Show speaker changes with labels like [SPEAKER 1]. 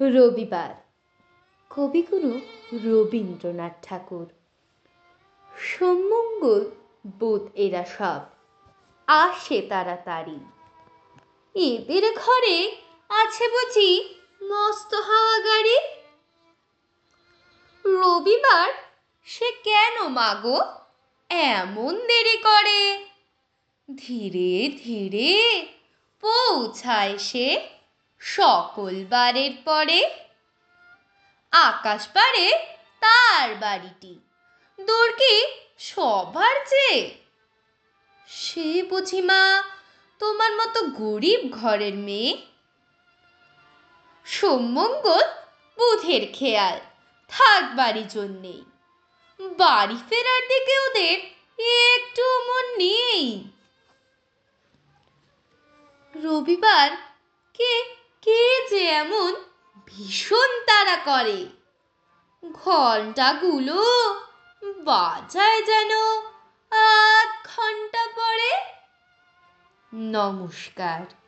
[SPEAKER 1] রবিবার। কবিগুরু রবীন্দ্রনাথ ঠাকুর। সোমমঙ্গল বোধ এরা সব। আসে তাড়াতাড়ি। এদের ঘরে আছে বুঝি মস্ত হাওয়া গাড়ি। রবিবার সে কেন মাগো? এমন দেরি করে। ধীরে ধীরে পৌঁছায় সে সকল বারের পরে আকাশ পারে তার বাড়িটি। দূর কি সবার চেয়ে। সে বুঝি মা, তোমার মতো গরিব ঘরের মেয়ে? সোমমঙ্গল বুধের খেয়াল, থাক বাড়ি জন্যেই বাড়ি ফেরার দিকে ওদের একটু মন নেই। রবিবার কে এমন ভীষণ তারা করে। ঘন্টাগুলো বাজায় যেন আধ ঘণ্টা পরে। নমস্কার।